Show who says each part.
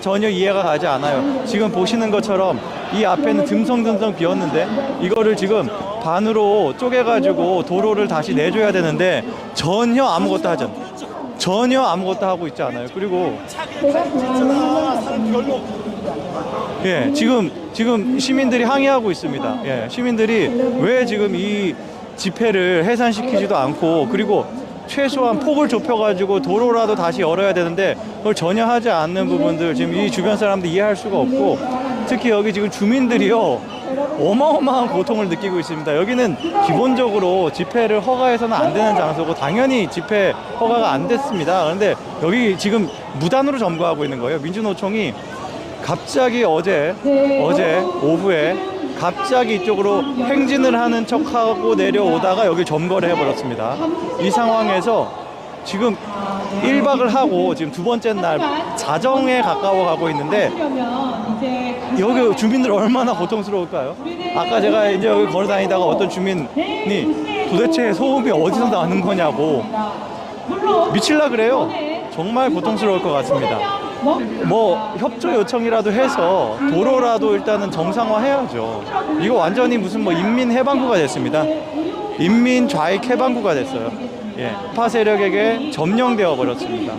Speaker 1: 전혀 이해가 가지 않아요. 지금 보시는 것처럼 이 앞에는 듬성듬성 비었는데 이거를 지금 반으로 쪼개가지고 도로를 다시 내줘야 되는데 전혀 아무것도 하지 않아요. 전혀 아무것도 하고 있지 않아요. 그리고 예, 지금 지금 시민들이 항의하고 있습니다. 예, 시민들이 왜 지금 이 집회를 해산시키지도 않고 그리고 최소한 폭을 좁혀가지고 도로라도 다시 열어야 되는데 그걸 전혀 하지 않는 부분들 지금 이 주변 사람들 이해할 수가 없고 특히 여기 지금 주민들이요 어마어마한 고통을 느끼고 있습니다. 여기는 기본적으로 집회를 허가해서는 안 되는 장소고 당연히 집회 허가가 안 됐습니다. 그런데 여기 지금 무단으로 점거하고 있는 거예요. 민주노총이 갑자기 어제 어제 오후에 갑자기 이쪽으로 행진을 하는 척하고 내려오다가 여기 점거를 해버렸습니다. 이 상황에서 지금 1박을 하고 지금 두 번째 날 자정에 가까워 가고 있는데 여기 주민들 얼마나 고통스러울까요? 아까 제가 이제 여기 걸어 다니다가 어떤 주민이 도대체 소음이 어디서 나는 거냐고 미칠라 그래요. 정말 고통스러울 것 같습니다. 뭐 협조 요청이라도 해서 도로라도 일단은 정상화 해야죠. 이거 완전히 무슨 뭐 인민 해방구가 됐습니다. 인민 좌익 해방구가 됐어요. 예, 파 세력에게 점령되어 버렸습니다.